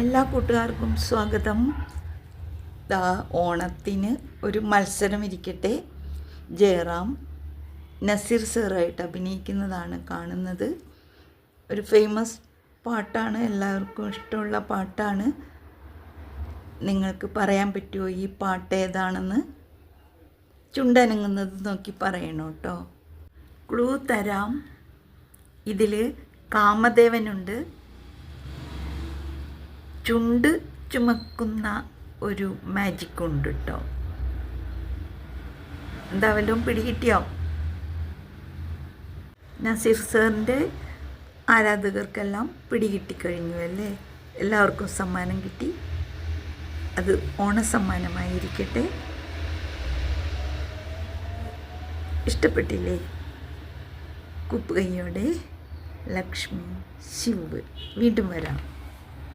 എല്ലാ കൂട്ടുകാർക്കും സ്വാഗതം. ദാ ഓണത്തിന് ഒരു മത്സരം ഇരിക്കട്ടെ ജയറാം നസീർ സാറായിട്ട് അഭിനയിക്കുന്നതാണ് കാണുന്നത്. ഒരു ഫേമസ് പാട്ടാണ് എല്ലാവർക്കും ഇഷ്ടമുള്ള പാട്ടാണ്. നിങ്ങൾക്ക് പറയാൻ പറ്റുമോ ഈ പാട്ട് ഏതാണെന്ന്? ചുണ്ടനങ്ങുന്നത് നോക്കി പറയണം കേട്ടോ ക്ലൂ തരാം. ഇതിൽ കാമദേവനുണ്ട്. ചുണ്ട് ചുമക്കുന്ന ഒരു മാജിക് ഉണ്ട് കേട്ടോ എന്താ വല്ലതും പിടികിട്ടിയോ? നസീർ സാറിന്റെ ആരാധകർക്കെല്ലാം പിടികിട്ടിക്കഴിഞ്ഞു അല്ലേ? എല്ലാവർക്കും സമ്മാനം കിട്ടി. അത് ഓണസമ്മാനമായിരിക്കട്ടെ. ഇഷ്ടപ്പെട്ടില്ലേ? കുപ്പുകയ്യോടെ ലക്ഷ്മി ശിവ്. വീണ്ടും വരാം.